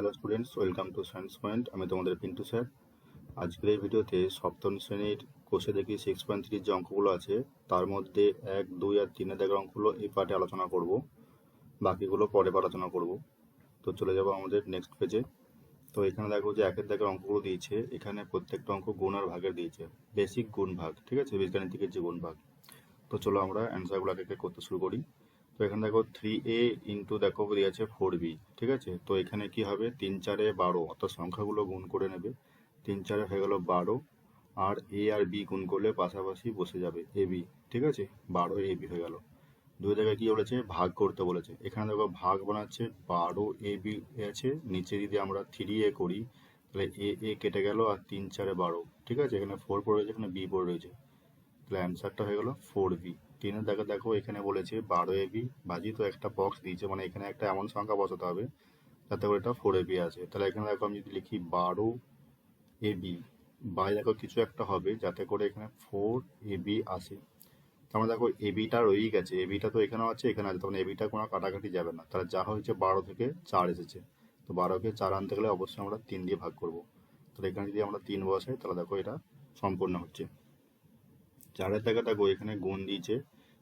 Hello students welcome to Science Point আমি তোমাদের Pintu sir আজকের এই ভিডিওতে সপ্তম শ্রেণির কোষে দেখি সিক্স পয়েন্ট থ্রির যে অঙ্কগুলো আছে, তার মধ্যে এক, দুই আর তিনের দেখার অঙ্কগুলো এই পার্টে আলোচনা করব। বাকিগুলো পরে আলোচনা করব। তো চলে যাব আমাদের নেক্সট পেজে তো এখানে দেখো যে একের দেখার অঙ্কগুলো দিয়েছে, এখানে প্রত্যেকটা অঙ্ক গুণ আর ভাগের দিয়েছে। বেসিক গুণ ভাগ ঠিক আছে? বীজগাণিতিকের যে গুণ ভাগ তো চলো আমরা অ্যান্সারগুলো একে করতে শুরু করি। তো এখানে দেখো থ্রি এ ইন্টু দেখো দিয়েছে ফোর বি ঠিক আছে? তো এখানে কি হবে? তিন চারে বারো, অর্থাৎ সংখ্যাগুলো গুণ করে নেবে। তিন চারে হয়ে গেল বারো, আর এ আর বি গুণ করলে পাশাপাশি বসে যাবে এ বি ঠিক আছে? বারো এ বি হয়ে গেল। দুই জায়গায় কি বলেছে? ভাগ করতে বলেছে। এখানে দেখো ভাগ বানাচ্ছে, বারো এ বি আছে। নিচে যদি আমরা থ্রি এ করি, তাহলে এ এ কেটে গেল আর তিন চারে বারো, ঠিক আছে? এখানে ফোর পড়ে রয়েছে, এখানে বি পড়ে রয়েছে। তাহলে অ্যান্সারটা হয়ে গেল ফোর বি তিনের দেখা, দেখো এখানে বলেছে বারো এবি বাজি তো একটা বক্স দিয়েছে মানে এখানে একটা এমন সংখ্যা বসাতে হবে যাতে করে এটা ফোর এবি আছে তাহলে এখানে দেখো আমি যদি লিখি বারো এবি বাই দেখো কিছু একটা হবে যাতে করে এখানে ফোর এবি আসে। তারপরে দেখো এবিটা রয়েই গেছে এবিটা তো এখানেও আছে, এখানে আছে, তখন এবিটা কোনো কাটাকাটি যাবে না। তাহলে যা হয়েছে বারো থেকে চার এসেছে। তো বারোকে চার আনতে গেলে অবশ্যই আমরা তিন দিয়ে ভাগ করব। তাহলে এখানে যদি আমরা তিন বসাই, তাহলে দেখো এটা সম্পূর্ণ হচ্ছে। চারের জায়গা দেখো এখানে গুণ দিয়েছে,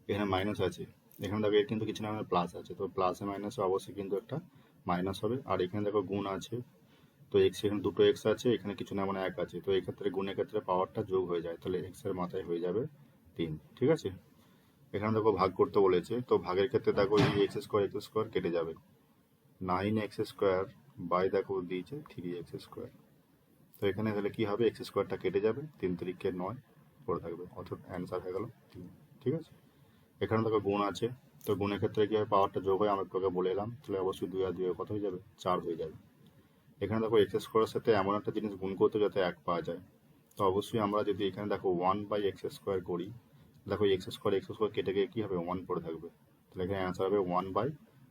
এখানে মাইনাস আছে। এখানে দেখো এর কিন্তু কিছু না প্লাস আছে। তো প্লাসে মাইনাসে অবশ্যই কিন্তু একটা মাইনাস হবে। আর এখানে দেখো গুণ আছে। তো এক্স এখানে দুটো এক্স আছে, এখানে কিছু না মানে এক আছে। তো এই ক্ষেত্রে গুণের ক্ষেত্রে পাওয়ারটা যোগ হয়ে যায়। তাহলে এক্সের মাথায় হয়ে যাবে তিন। ঠিক আছে? এখানে দেখো ভাগ করতে বলেছে। তো ভাগের ক্ষেত্রে দেখো এই এক্স স্কোয়ার এক্স স্কোয়ার কেটে যাবে। নাইন এক্স স্কোয়ার বাই দেখো দিয়েছে থ্রি এক্স স্কোয়ার তো এখানে তাহলে কি হবে? এক্স স্কোয়ারটা কেটে যাবে। তিন তারিখে নয়। পড়ে থাকবে, অর্থাৎ অ্যান্সার হয়ে গেল। ঠিক আছে? এখানে দেখো গুণ আছে। তো গুণের ক্ষেত্রে কি হয়? পাওয়ারটা যোগ হয়, আমি তোকে বলে এলাম। তাহলে অবশ্যই দুই আর দুই কত হয়ে যাবে, চার হয়ে যাবে। এখানে দেখো এক্স স্কোয়ারের সাথে এমন একটা জিনিস গুণ করতে যাতে এক পাওয়া যায়। তো অবশ্যই আমরা যদি এখানে দেখো ওয়ান বাই এক্স স্কোয়ার করি, দেখো এক্স স্কোয়ার এক্স স্কোয়ার কেটে গিয়ে কী হবে? ওয়ান পড়ে থাকবে। তাহলে এখানে অ্যান্সার হবে ওয়ান বাই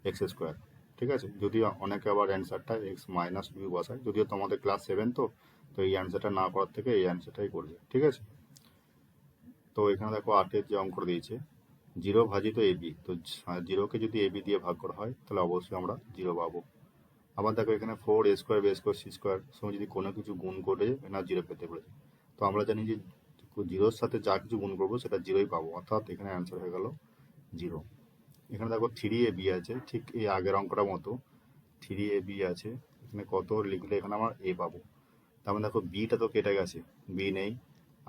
এক্স স্কোয়ার ঠিক আছে? যদি অনেকে আবার অ্যান্সারটা এক্স মাইনাস বি বসায়, যদিও তোমাদের ক্লাস সেভেন তো তো এই অ্যান্সারটা না করার থেকে এই অ্যান্সারটাই করবে। ঠিক আছে? তো এখানে দেখো আটের যে অঙ্ক দিয়েছে, জিরো ভাজিত এবি তো জিরোকে যদি এবি দিয়ে ভাগ করা হয়, তাহলে অবশ্যই আমরা জিরো পাবো। আবার দেখো এখানে four A square, B square, C square সময় যদি কোনো কিছু গুণ করে না জিরো পেতে পারে তো আমরা জানি যে জিরোর সাথে যা কিছু গুণ করব সেটা জিরোই পাবো, অর্থাৎ এখানে অ্যান্সার হয়ে গেল জিরো। এখানে দেখো থ্রি এ বি আছে, ঠিক এই আগের অঙ্কটার মতো থ্রি এ বি আছে, এখানে কত লিখলে এখানে আমার এ পাবো। তার মানে দেখো বিটা তো কেটে গেছে, বি নেই,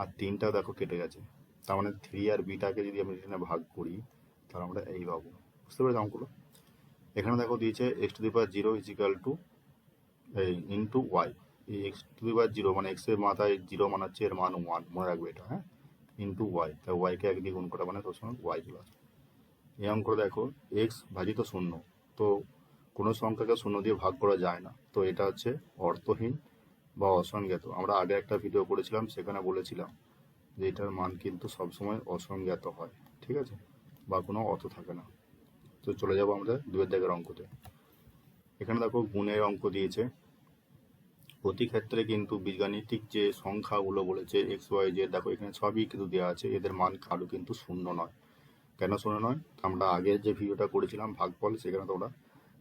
আর তিনটাও দেখো কেটে গেছে। তার মানে থ্রি আর বিটাকে যদি আমি এখানে ভাগ করি, তাহলে আমরা এই পাবো। বুঝতে পেরেছি অঙ্কগুলো এখানে দেখো দিয়েছে X to the power zero equal to এই ইন্টু ওয়াই এই X to the power zero মানে এক্সের মাথায় জিরো মানে হচ্ছে এর মান ওয়ান মনে রাখবে এটা হ্যাঁ? ইন্টু ওয়াই তাই ওয়াইকে এক দিয়ে গুণ করা মানে সঙ্গে ওয়াই চলে আসবে। এই অঙ্ক দেখো এক্স ভাজিত শূন্য। তো কোনো সংখ্যাকে শূন্য দিয়ে ভাগ করা যায় না। তো এটা হচ্ছে অর্থহীন বা অসংজ্ঞাত। আমরা আগে একটা ভিডিও করেছিলাম, সেখানে বলেছিলাম যে এটার মান কিন্তু সবসময় অসংজ্ঞাত হয়, ঠিক আছে? বা কোনো অর্থ থাকে না। তো চলে যাব আমরা দুয়ের দাগের অঙ্কতে। এখানে দেখো গুণের অঙ্ক দিয়েছে। প্রতি ক্ষেত্রে কিন্তু বীজগাণিতিক যে সংখ্যাগুলো বলেছে এক্স ওয়াই জেড দেখো এখানে সবই কিন্তু দেওয়া আছে, এদের মান কারও কিন্তু শূন্য নয়। কেন শূন্য নয়? আমরা আগের যে ভিডিওটা করেছিলাম ভাগফল, সেখানে তোমরা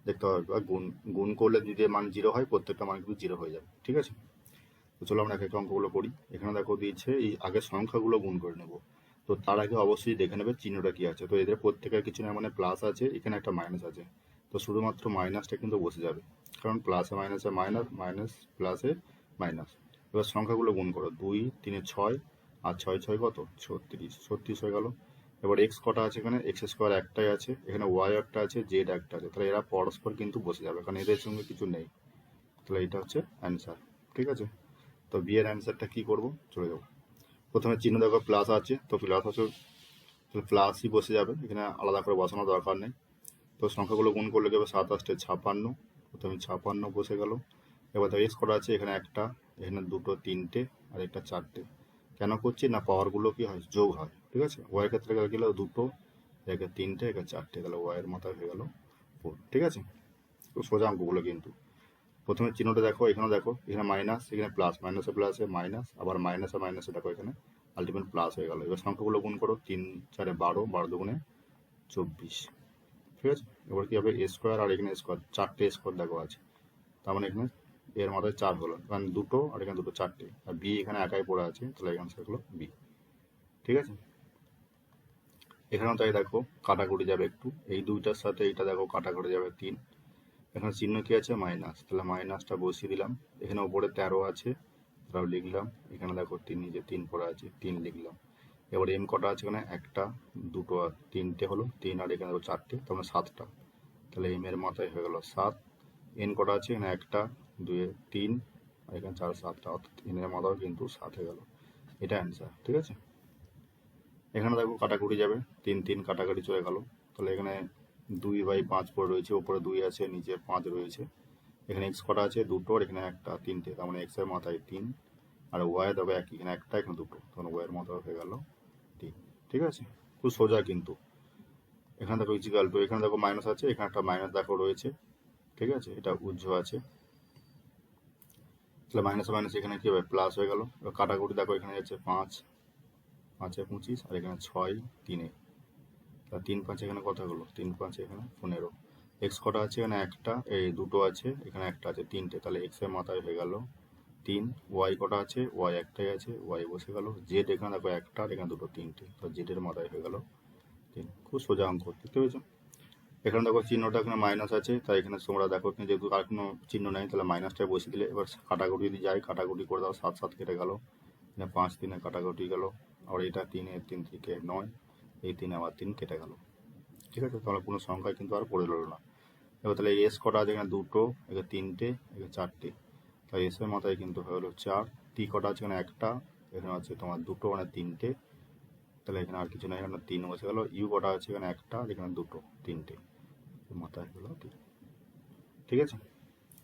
দেখতে পাবে গুণ গুণ করলে যদি মান জিরো হয়, প্রত্যেকটা মান কিন্তু জিরো হয়ে যাবে, ঠিক আছে? তো চলো আমরা এক অঙ্কগুলো করি। এখানে দেখো দিয়েছে এই আগের সংখ্যাগুলো গুণ করে নেব। তো তার আগে অবশ্যই দেখে নেবে চিহ্নটা কি আছে। তো এদের প্রত্যেকের কিছু না মানে প্লাস আছে, এখানে একটা মাইনাস আছে। তো শুধুমাত্র মাইনাসটা কিন্তু বসে যাবে। কারণ প্লাসে মাইনাসে মাইনাস মাইনাস প্লাসে মাইনাস এবার সংখ্যাগুলো গুণ করো। দুই, তিনে ছয়, আর ছয় ছয় কত? ছত্রিশ। ছত্রিশ হয়ে গেল। এবার এক্স কটা আছে এখানে? এক্স স্কোয়ার একটাই আছে। এখানে ওয়াই একটা আছে জেড একটা আছে। তাহলে এরা পরস্পর কিন্তু বসে যাবে। কারণ এদের সঙ্গে কিছু নেই। তাহলে এটা হচ্ছে অ্যান্সার ঠিক আছে? তো বি এর অ্যান্সারটা কী করব? চলে যাব। প্রথমে চিহ্ন দেখো প্লাস আছে, তো প্লাস আছে, তাহলে প্লাসই বসে যাবে। এখানে আলাদা করে বসানোর দরকার নেই। তো সংখ্যাগুলো গুণ করলে গেবে সাত আসতে ছাপান্ন। প্রথমে ছাপান্ন বসে গেল। এবার তো এক্স করা আছে? এখানে একটা, এখানে দুটো, তিনটে, আর একটা চারটে। কেন করছি? না পাওয়ারগুলো কি হয়? যোগ হয়, ঠিক আছে? ওয়াইয়ের ক্ষেত্রে গেলে দুটো, একে তিনটে, একে চারটে, তাহলে ওয়াইয়ের মাথায় হয়ে গেল ফোর ঠিক আছে? তো সোজা অঙ্কগুলো কিন্তু। প্রথমে চিহ্নটা দেখো এখানে দেখো, এখানে মাইনাস এখানে প্লাস মাইনাসে প্লাসে মাইনাস আবার মাইনাসে মাইনাসে দেখো এখানে আলটিমেট প্লাস হয়ে গেল। এবার সংখ্যাগুলো গুণ করো, তিন, চারে বারো বারো দুগুণে চব্বিশ। ঠিক আছে? এবার কি হবে? স্কোয়ার আর এখানে স্কোয়ার চারটে স্কোয়ার দেখো আছে। তার মানে এখানে এর মাথায় চার হলো। কারণ দুটো আর এখানে দুটো চারটে। আর বি এখানে একাই পড়ে আছে, তাহলে এখানে হলো বি ঠিক আছে? এখানেও তাই দেখো, কাটাকুটি যাবে একটু। এই দুইটার সাথে এইটা দেখো, কাটাকুটি যাবে তিন। এখানে চিহ্ন কি আছে? মাইনাস। তাহলে মাইনাসটা বসিয়ে দিলাম। এখানে উপরে তেরো আছে তাও লিখলাম। এখানে দেখো তিন নিচে তিন পড়ে আছে, তিন লিখলাম। এবার এম কটা আছে এখানে? একটা, দুটো আর তিনটে হলো। তিন আর এখানে দেখো চারটে, তার মানে সাতটা। তাহলে এম এর মাথায় হয়ে গেল সাত। এন কটা আছে? এখানে একটা দুই তিন, আর এখানে চার সাতটা অর্থাৎ এনের মাথাও কিন্তু সাত হয়ে গেল। এটা অ্যান্সার ঠিক আছে? এখানে দেখো কাটাকুটি যাবে। তিন তিন কাটাকাটি চলে গেল। তাহলে এখানে দুই বাই পাঁচ পড়ে রয়েছে, ওপরে দুই আছে, নিচে পাঁচ রয়েছে। এখানে এক্স কটা আছে? দুটো আর এখানে একটা, তিনটে। তার মানে এক্সের মাথায় তিন আর ওয়াই দেখো এক এখানে একটা, এখানে দুটো। তখন ওয়াইয়ের মাথায় হয়ে গেল তিন। ঠিক আছে? খুব সোজা কিন্তু। এখানে দেখো ইজিকাল টু এখানে দেখো মাইনাস আছে, এখানে একটা মাইনাস দেখো রয়েছে। ঠিক আছে? এটা উজ্জ আছে। তাহলে মাইনাস মাইনাস এখানে কি হবে? প্লাস হয়ে গেল। কাটাকুটি দেখো, এখানে যাচ্ছে পাঁচ, পাঁচে পঁচিশ আর এখানে ছয়, তিনে। তা তিন পাঁচ এখানে কত হলো তিন পাঁচ এখানে পনেরো। এক্স কটা আছে? এখানে একটা, এই দুটো আছে, এখানে একটা আছে, তিনটে। তাহলে এক্সের মাথায় হয়ে গেল তিন। ওয়াই কটা আছে? ওয়াই একটাই আছে ওয়াই বসে গেল। জেড এখানে দেখো একটা আর এখানে দুটো তিনটে। তো জেডের মাথায় হয়ে গেল তিন। খুব সোজা অঙ্ক, দেখতে পেয়েছ? এখানে দেখো চিহ্নটা এখানে মাইনাস আছে, তাই এখানে তোমরা দেখো যেহেতু আর কোনো চিহ্ন নেই, তাহলে মাইনাসটা বসে দিলে এবার কাটাকুটি যদি যায়, কাটাকুটি করে দাও, সাত সাত কেটে গেল। পাঁচ তিনে কাটাকুটি গেল। আর এটা তিনে তিন থেকে নয়। এই তিন আবার তিন কেটে গেল। ঠিক আছে? তাহলে কোনো সংখ্যায় কিন্তু আর পড়ে রইল না। এবার তাহলে এস কটা আছে এখানে দুটো এখানে তিনটে এখানে চারটে। তাই এস এর মাথায় কিন্তু হয়ে গেলো চার। টি কটা আছে এখানে একটা, এখানে আছে তোমার দুটো মানে তিনটে। তাহলে এখানে আর কিছু না এখানে তিন বসে গেল। ইউ কটা আছে এখানে একটা এখানে দুটো, তিনটে। মাথায় হলো ঠিক আছে?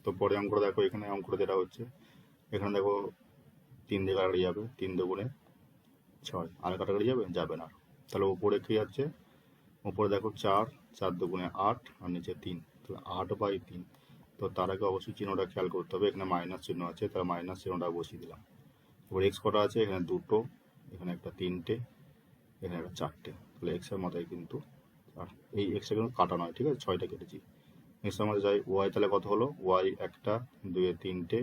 তো পরে অঙ্কটা দেখো, এখানে অঙ্কটা যেটা হচ্ছে, এখানে দেখো তিন দিয়ে কাটাকাটি যাবে, তিন দুগুণে ছয়। আর কাটাকাটি যাবে? যাবে না। তাহলে উপরে কি আছে? উপরে দেখো চার চার দুগুণে আট আর নিচে তিন। তাহলে আট বাই তিন। তো তার আগে অবশ্যই চিহ্নটা খেয়াল করতে হবে, এখানে মাইনাস চিহ্ন আছে, তাহলে মাইনাস চিহ্নটা বসিয়ে দিলাম। এবার এক্স কটা আছে? এখানে দুটো, এখানে একটা তিনটে, এখানে একটা চারটে। তাহলে এক্সের মাথায় কিন্তু এই এক্সটা কিন্তু কাটা নয়, ঠিক আছে? ছয়টা কেটেছি। এক্সের মধ্যে যাই ওয়াই তাহলে কত হলো? ওয়াই একটা, দুয়ে তিনটে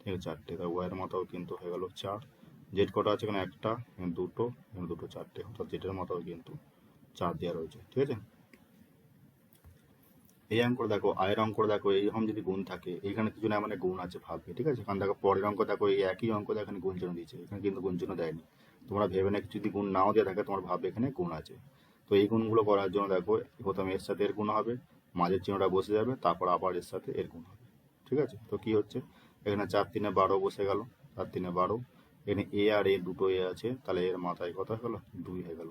থেকে চারটে। তাহলে ওয়াইয়ের মাথাও কিন্তু হয়ে গেল চার। জেড কটা আছে এখানে? একটা, এখানে দুটো এখানে দুটো চারটে। অর্থাৎ জেডের মাথাও কিন্তু চার দেওয়া রয়েছে, ঠিক আছে? এই অঙ্ক দেখো, আয়ের অঙ্ক দেখো, এইরকম যদি গুণ থাকে, এইখানে কিছু না মানে গুণ আছে ভাববে, ঠিক আছে? কারণ দেখো, পরের অঙ্ক দেখো, এই একই অঙ্ক দেখো, এখানে গুণ চিহ্ন দিয়েছে, এখানে কিন্তু গুণ চিহ্ন দেয়নি। তোমরা ভেবে না যদি গুণ নাও দেওয়া থাকে, তোমার ভাববে এখানে গুণ আছে। তো এই গুণগুলো করার জন্য দেখো, প্রথমে এর সাথে এর গুণ হবে, মাঝের চিহ্নটা বসে যাবে, তারপর আবার এর সাথে এর গুণ হবে, ঠিক আছে? তো কি হচ্ছে? এখানে চার তিনে বারো বসে গেল, চার তিনে বারো এখানে এ আর এ দুটো এ আছে, তাহলে এর মাথায় কত হয়ে গেল? দুই হয়ে গেল।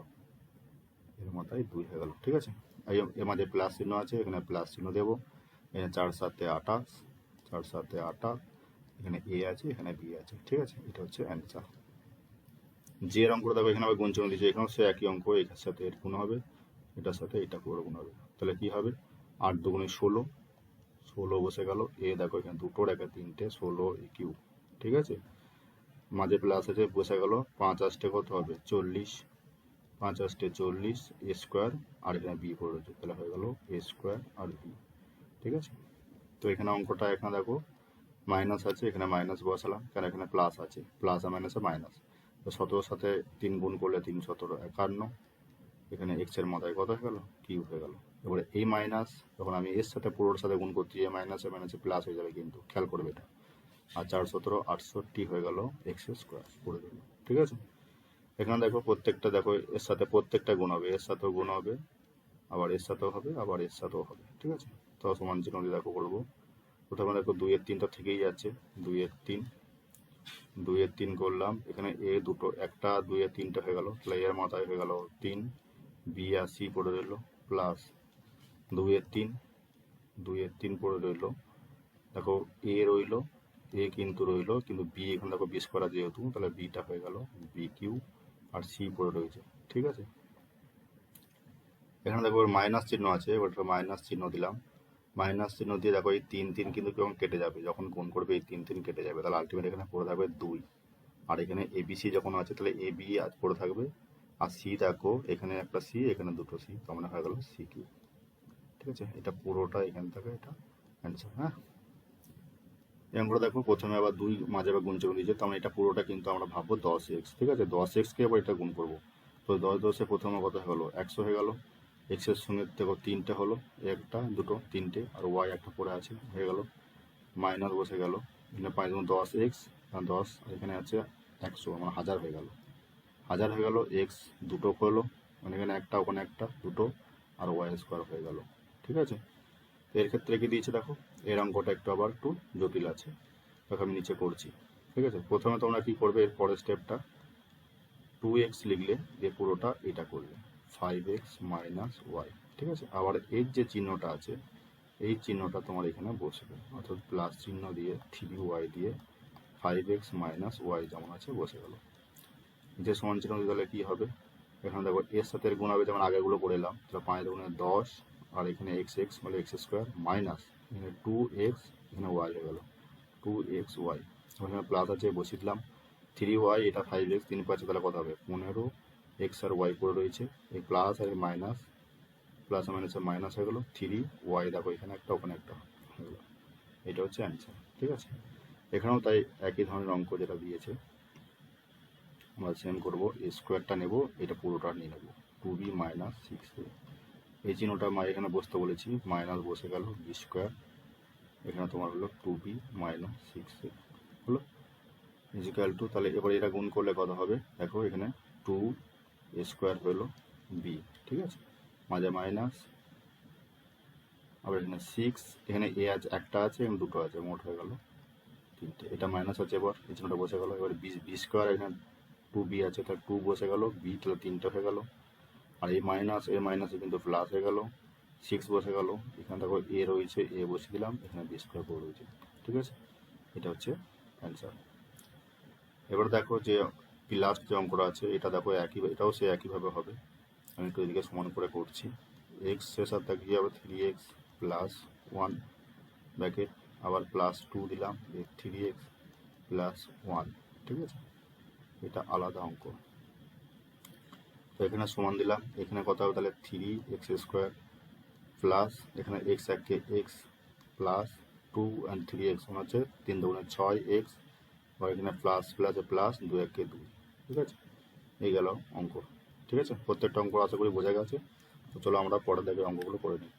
এর মাথায় দুই হয়ে গেল, ঠিক আছে? এর মাঝে প্লাস চিহ্ন আছে, এখানে প্লাস চিহ্ন দেবো। এখানে চার সাতে আঠাশ, চার সাতে আঠাশ, এখানে এ আছে, এখানে বি আছে, ঠিক আছে? এটা হচ্ছে অ্যান্সার যে অঙ্কটা দেখো, এখানে আবার গুণ চিহ্ন এখানেও সে একই অঙ্ক এটার সাথে এর গুণ হবে, এটার সাথে এটা করে গুণ হবে। তাহলে কি হবে? আট দুগুণে ষোলো ষোলো বসে গেল। এ দেখো, এখানে দুটোর একে তিনটে, ষোলো কিউ, ঠিক আছে? মাঝে প্লাস আছে বসে গেল, পাঁচ আসটে কত হবে? চল্লিশ। পাঁচ আসটে চল্লিশ এ স্কোয়ার আর এখানে বি পড়ে রয়েছে তাহলে হয়ে গেল এ স্কোয়ার আর বি ঠিক আছে? তো এখানে অঙ্কটা এখানে দেখো মাইনাস আছে, এখানে মাইনাস বসালাম কারণ এখানে প্লাস আছে? প্লাস আর মাইনাসে মাইনাস তো সতেরোর সাথে তিন গুণ করলে তিন সতেরো, একান্ন। এখানে এক্সের মাথায় কত হয়ে গেল? কিউ হয়ে গেল। এবারে এই মাইনাস যখন আমি এর সাথে পুরোর সাথে গুণ করতে যাই মাইনাসে মাইনাসে প্লাস হয়ে যাবে কিন্তু, খেয়াল করবে এটা। আর চার সতেরো আটষট্টি হয়ে গেল এক্স স্কোয়ার করে গেল ঠিক আছে? এখানে দেখো প্রত্যেকটা, দেখো এর সাথে প্রত্যেকটা গুণ হবে, এর সাথেও গুণ হবে, আবার এর সাথেও হবে, আবার এর সাথেও হবে, ঠিক আছে? তো সমান চিহ্ন দিয়ে দেখো করব প্রথমে দেখো দুইয়ের তিনটা থেকেই যাচ্ছে, দুইয়ের তিন দুইয়ের তিন করলাম, এখানে এ দুটো, একটা দুইয়ের তিনটা হয়ে গেল এর মাথায় হয়ে গেল তিন বি আর সি পড়ে রইল প্লাস দুইয়ের তিন দুইয়ের তিন পড়ে রইল, দেখো এ রইল এ কিন্তু রইল, কিন্তু বি এখানে দেখো বিশ করা যেহেতু, তাহলে বিটা হয়ে গেল বি কিউ আর সি পড়ে রয়েছে, ঠিক আছে? এখানে দেখো মাইনাস চিহ্ন আছে ওটা মাইনাস চিহ্ন দিলাম। মাইনাস চিহ্ন দিয়ে দেখো এই তিন তিন কিন্তু কেমন কেটে যাবে, যখন গুণ করবে এই তিন তিন কেটে যাবে, তাহলে আলটিমেট এখানে পড়ে থাকবে দুই। আর এখানে এবিসি যখন আছে, তাহলে এ বি পড়ে থাকবে, আর সি দেখো এখানে একটা সি এখানে দুটো সি তো মানে হয়ে গেল সি কিউ ঠিক আছে? এটা পুরোটা এখান থেকে এটা অ্যান্সার হ্যাঁ? এই অঙ্কটা দেখো প্রথমে আবার দুই মাঝে আবার গুণ চিহ্ন দিয়েছে তার মানে এটা পুরোটা কিন্তু আমরা ভাববো দশ এক্স ঠিক আছে? দশ এক্সকে আবার এটা গুণ করব। তো দশ দশে প্রথমে কত গেলো? একশো হয়ে গেলো। এক্সের সঙ্গে দেখো তিনটে হলো, একটা, দুটো, তিনটে, আর ওয়াই একটা পড়ে আছে, হয়ে গেল। মাইনাস বসে গেল। এখানে পাঁচ গুণ দশ এক্স দশ এখানে আছে একশো মানে হাজার হয়ে গেল। হাজার হয়ে গেল এক্স দুটো হলো মানে এখানে একটা, ওখানে একটা, দুটো, আর ওয়াই স্কোয়ার হয়ে গেল, ঠিক আছে? এর ক্ষেত্রে কি দিয়েছে দেখো? এর অঙ্কটা একটু আবার একটু জটিল আছে। দেখো, আমি নিচে করছি। ঠিক আছে? প্রথমে তোমরা কি করবে? এর পরের স্টেপটা টু এক্স লিখলে যে পুরোটা এটা করবে। ফাইভ এক্স মাইনাস ওয়াই ঠিক আছে? আবার এর যে চিহ্নটা আছে, এই চিহ্নটা তোমার এখানে বসবে। অর্থাৎ প্লাস চিহ্ন দিয়ে থ্রি ওয়াই দিয়ে ফাইভ এক্স মাইনাস ওয়াই যেমন আছে, বসে গেল। যে সমান চিহ্ন তাহলে কী হবে? এখানে দেখো, এর সাথে গুণ হবে যেমন আগেগুলো করে এলাম। তাহলে পাঁচ দুগুণে দশ, আর এখানে এক্স এক্স মানে এক্স স্কোয়ার মাইনাস এখানে টু এক্স এখানে ওয়াই হয়ে গেল। টু এক্স ওয়াই এখানে প্লাস আছে, বসিয়ে দিলাম। থ্রি ওয়াই এটা ফাইভ এক্স তিন পাঁচ তাহলে কত হবে? পনেরো এক্স আর ওয়াই করে রয়েছে। এই প্লাস আর মাইনাস প্লাস মাইনাসে মাইনাস হয়ে গেলো। থ্রি ওয়াই দেখো এখানে একটা, ওখানে একটা হয়ে গেলো। এটা হচ্ছে অ্যান্সার ঠিক আছে? এখানেও তাই একই ধরনের অঙ্ক যেটা দিয়েছে। আমরা সেম করব স্কোয়ারটা নেব, এটা পুরোটা নিয়ে নেব। টু বি মাইনাস সিক্স এই চিহ্নটা মা এখানে বসতে বলেছি। মাইনাস বসে গেল বি স্কোয়ার এখানে তোমার হলো টু বি মাইনাস সিক্স হলো? ইজিক্যাল টু তাহলে এবার এটা গুণ করলে কত হবে? দেখো এখানে টু এ স্কোয়ার হলো বি ঠিক আছে? মাঝে মাইনাস আবার এখানে সিক্স এখানে এ আছে, একটা আছে এবং দুটো আছে, মোট হয়ে গেল তিনটে। এটা মাইনাস আছে এবার, এই চিহ্নটা বসে গেল। এবার বি বি স্কোয়ার এখানে টু বি আছে, তাহলে টু বসে গেল বি তাহলে তিনটে হয়ে গেল। আর এই মাইনাস এ মাইনাসে কিন্তু প্লাস হয়ে গেল। সিক্স বসে গেল। এখানে দেখো এ রয়েছে এ বসে দিলাম। এখানে বি স্কোয়ার করে রয়েছে। ঠিক আছে? এটা হচ্ছে অ্যান্সার এবার দেখো যে লাস্ট যে অঙ্কটা আছে, এটা দেখো একই, এটাও সে একইভাবে হবে। আমি একটু এদিকে সমান করে করছি। এক্সের সাথে কী হবে? Three X plus one bracket আবার প্লাস টু দিলাম। থ্রি এক্স প্লাস ওয়ান ঠিক আছে? এটা আলাদা অঙ্ক। তো এখানে সমান দিলাম। এখানে কত হবে তাহলে থ্রি এক্স স্কোয়ার প্লাস এখানে এক্স এককে X plus two and three X মানে হচ্ছে তিন দুগুণে ছয় এক্স বা এখানে প্লাস প্লাসে প্লাস দু একে দুই। ঠিক আছে? এই গেল অঙ্ক। ঠিক আছে? প্রত্যেকটা অঙ্ক আশা করি বোঝা গেছে। তো চলো আমরা পরের দেখে অঙ্কগুলো করে নিই।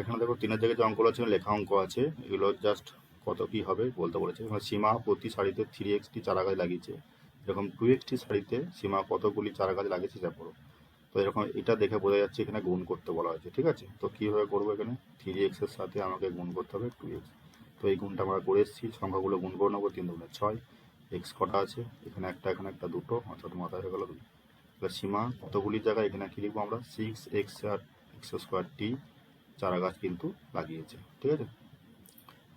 এখানে দেখো তিনের দিকে যে অঙ্কগুলো আছে, লেখা অঙ্ক আছে, এগুলো জাস্ট কত কী হবে বলতে বলেছে। এখানে সীমা প্রতি শাড়িতে থ্রি এক্সটি চারা গাছ লাগিয়েছে। এরকম টু এক্সটি শাড়িতে সীমা কতগুলি চারা গাছ লাগিয়েছে যা পড়ো। তো এরকম এটা দেখে বোঝা যাচ্ছে এখানে গুণ করতে বলা হয়েছে, ঠিক আছে? তো কীভাবে করব এখানে? থ্রি এক্সের সাথে আমাকে গুণ করতে হবে টু এক্স তো এই গুণটা আমরা করে এসেছি, সংখ্যাগুলো গুণ করে নেব, তিন দুগুণে ছয়। এক্স কটা আছে? এখানে একটা এখানে একটা দুটো, অর্থাৎ মাথায় হয়ে গেলো দুই। তাহলে সীমা কতগুলি জায়গায় এখানে কী লিখব আমরা? সিক্স এক্স আর এক্স স্কোয়ার টি চারা গাছ কিন্তু লাগিয়েছে, ঠিক আছে?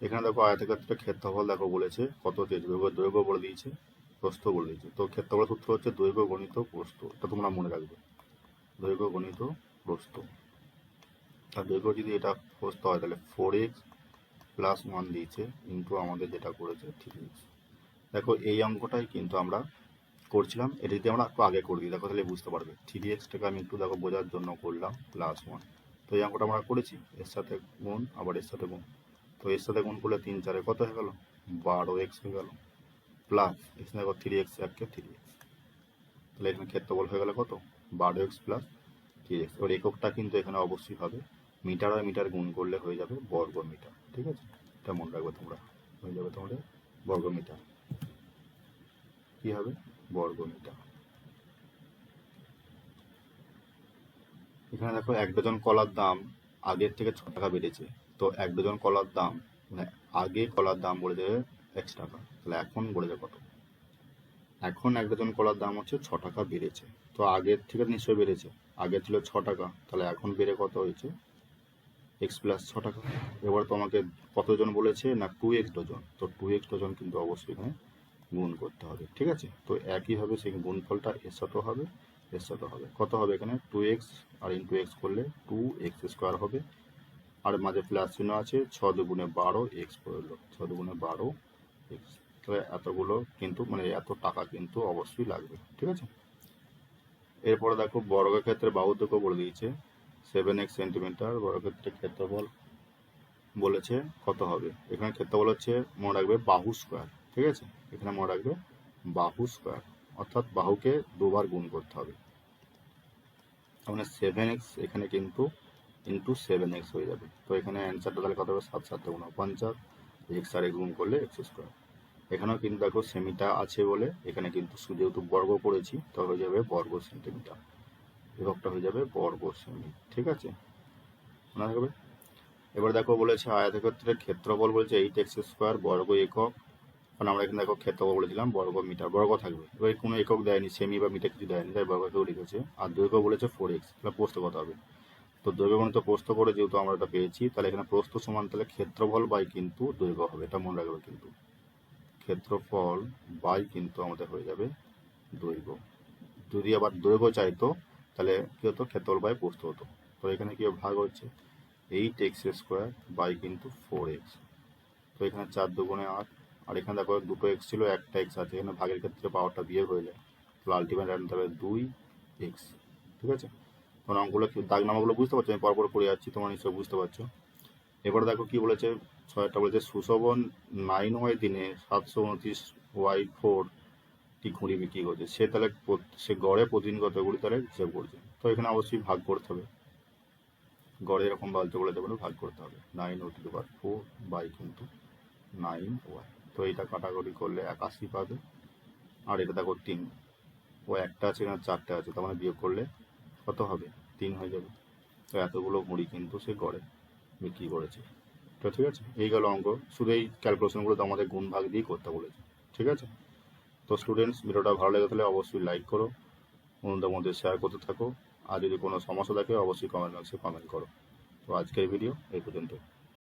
এখানে দেখো আয়তক্ষেত্রে ক্ষেত্রফল দেখো বলেছে, কত দৈর্ঘ্য দৈর্ঘ্য বলে দিয়েছে। প্রস্থ বলে দিয়েছে তো ক্ষেত্রফল সূত্র হচ্ছে দৈর্ঘ্য গণিত প্রস্থ। এটা তোমরা মনে রাখবে। দৈর্ঘ্য গণিত প্রস্থ। আর দৈর্ঘ্য যদি এটা প্রস্থ হয়, তাহলে ফোর এক্স প্লাস ওয়ান দিয়েছে ইন্টু আমাদের যেটা করেছে থ্রি এক্স দেখো এই অঙ্কটাই কিন্তু আমরা করছিলাম। এটা যদি আমরা একটু আগে করে দিই, দেখো তাহলে বুঝতে পারবে। থ্রি এক্সটাকে আমি একটু দেখো বোঝার জন্য করলাম প্লাস ওয়ান তো এই অঙ্কটা আমরা করেছি। এর সাথে গুণ, আবার এর সাথে গুণ। তো এর সাথে গুণ করলে তিন চারে কত হয়ে গেল? বারো এক্স হয়ে গেল। প্লাস এখানে দেখো থ্রি এক্স এককে থ্রি এক্স তাহলে এখানে ক্ষেত্রফল হয়ে গেল কত? বারো এক্স প্লাস থ্রি এক্স এবার এককটা কিন্তু এখানে অবশ্যই হবে। মিটার আর মিটার গুণ করলে হয়ে যাবে বর্গ মিটার ঠিক আছে? এটা মনে রাখবে তোমরা। হয়ে যাবে তোমাদের বর্গ মিটার কি হবে? বর্গ মিটার এখানে দেখো এক ডজন কলার দাম আগের থেকে ছ টাকা বেড়েছে। তো এক ডজন কলার দাম মানে আগে কলার দাম বলে দেবে এক্স টাকা। তাহলে এখন দেবে কত? এখন এক ডজন কলার দাম হচ্ছে ছ টাকা বেড়েছে। তো আগের থেকে নিশ্চয়ই বেড়েছে। আগে ছিল ছ টাকা। তাহলে এখন বেড়ে কত হয়েছে? এক্স প্লাস ছ টাকা। এবার তোমাকে কতজন বলেছে? না টু এক্স ডজন। তো টু এক্স ডজন কিন্তু অবশ্যই এখানে গুণ করতে হবে। ঠিক আছে? তো একইভাবে সেই গুণফলটা এর সাথেও হবে, এর সাথে হবে। কত হবে এখানে? টু এক্স আর ইন্টু এক্স করলে টু এক্স স্কোয়ার হবে। আর মাঝে প্লাস চিহ্ন আছে, ছ দুগুণে বারো এক্স পড়ল ছ দুগুণে বারো এতগুলো কিন্তু মানে এত টাকা কিন্তু অবশ্যই লাগবে, ঠিক আছে? এরপরে দেখো বর্গক্ষেত্রে বাহুদৈর্ঘ্য বলে দিয়েছে সেভেন এক্স সেন্টিমিটার বর্গক্ষেত্রের ক্ষেত্রফল বলেছে কত হবে? এখানে ক্ষেত্রফল হচ্ছে, মনে রাখবে বাহু স্কোয়ার ঠিক আছে? এখানে মনে রাখবে বাহু স্কোয়ার অর্থাৎ বাহুকে দুবার গুণ করতে হবে। মানে সেভেন এক্স এখানে কিন্তু ইন্টু সেভেন এক্স হয়ে যাবে। তো এখানে অ্যান্সারটা তাহলে কত হবে? সাত সাত গুণ পঞ্চাশ এক্স আর গুণ করলে এক্স স্কোয়ার এখানেও কিন্তু দেখো সেমিটা আছে বলে, এখানে কিন্তু যেহেতু বর্গ করেছি, তো হয়ে যাবে বর্গ সেন্টিমিটার। বিভক্ত হয়ে যাবে বর্গ সেমি, ঠিক আছে? মনে রাখবে এবার দেখো বলেছে আয়তক্ষেত্রের ক্ষেত্রফল বলেছে এইট এক্স স্কোয়ার বর্গ একক। কারণ আমরা এখানে দেখো ক্ষেত্রফল বলেছিলাম, বর্গ মিটার, বর্গ থাকবে। এবার কোনো একক দেয়নি, সেমি বা মিটার কিছু দেয়নি, তাই বর্গ কেউ লিখেছে। আর দৈর্ঘ্য বলেছে ফোর এক্স, তাহলে প্রস্থ কত হবে? তো দৈর্ঘ্য গণিত প্রস্থ করে যেহেতু আমরা এটা পেয়েছি, তাহলে এখানে প্রস্থ সমান, তাহলে ক্ষেত্রফল বাই কিন্তু দৈর্ঘ্য হবে, এটা মনে রাখবে কিন্তু। ক্ষেত্রফল বাই কিন্তু আমাদের হয়ে যাবে দৈর্ঘ্য। যদি আবার দৈর্ঘ্য চাইতো, তাহলে কি হতো? ক্ষেত্রফল বাই প্রস্থ হতো। তো এখানে কি ভাগ হচ্ছে? এইট এক্স স্কোয়ার বাই কিন্তু ফোর এক্স। তো এখানে চার দুগুণে আট। আর এখানে দেখো, দুটো এক্স ছিল, একটা এক্স আছে। এখানে ভাগের ক্ষেত্রে পাওয়ারটা বিয়ে হয়ে যায়। তাহলে আলটিমেট আনতে হবে দুই এক্স। ঠিক আছে? তখন অঙ্কগুলো দাগ নামাগুলো বুঝতে পারছ? আমি পরপর করে যাচ্ছি, তোমরা নিশ্চয়ই বুঝতে পারছ। এবার দেখো কি বলেছে? ছয়টা বলেছে, সুশোভন নাইন ওয়াই দিনে সাতশো উনত্রিশ ওয়াই ফোর টি ঘুড়ি বিক্রি করছে। সে তাহলে সে গড়ে প্রতিদিন কত ঘুড়ি তাহলে হিসেব করছে। তো এখানে অবশ্যই ভাগ করতে হবে। গড়ে এরকম বলতে বলে দেবো ভাগ করতে হবে। নাইন ও টু পার ফোর বাই কিন্তু নাইন ওয়াই তো এটা কাটাকাটি করলে একাশি পাবে। আর এটা দেখো তিন। ও একটা আছে এখানে চারটে আছে, তার মানে বিয়োগ করলে কত হবে? তিন হয়ে যাবে। তো এতগুলো মুড়ি কিন্তু সে গড়ে বিক্রি করেছে। তো ঠিক আছে? এই গেল অঙ্ক। শুধু এই ক্যালকুলেশনগুলো তো আমাদের গুণ ভাগ দিয়ে করতে বলেছে। ঠিক আছে? তো স্টুডেন্টস ভিডিওটা ভালো লেগে থাকলে অবশ্যই লাইক করো। অন্যদের মধ্যে শেয়ার করতে থাকো। আর যদি কোনো সমস্যা থাকে, অবশ্যই কমেন্ট বক্সে কমেন্ট করো। তো আজকের ভিডিও এই পর্যন্ত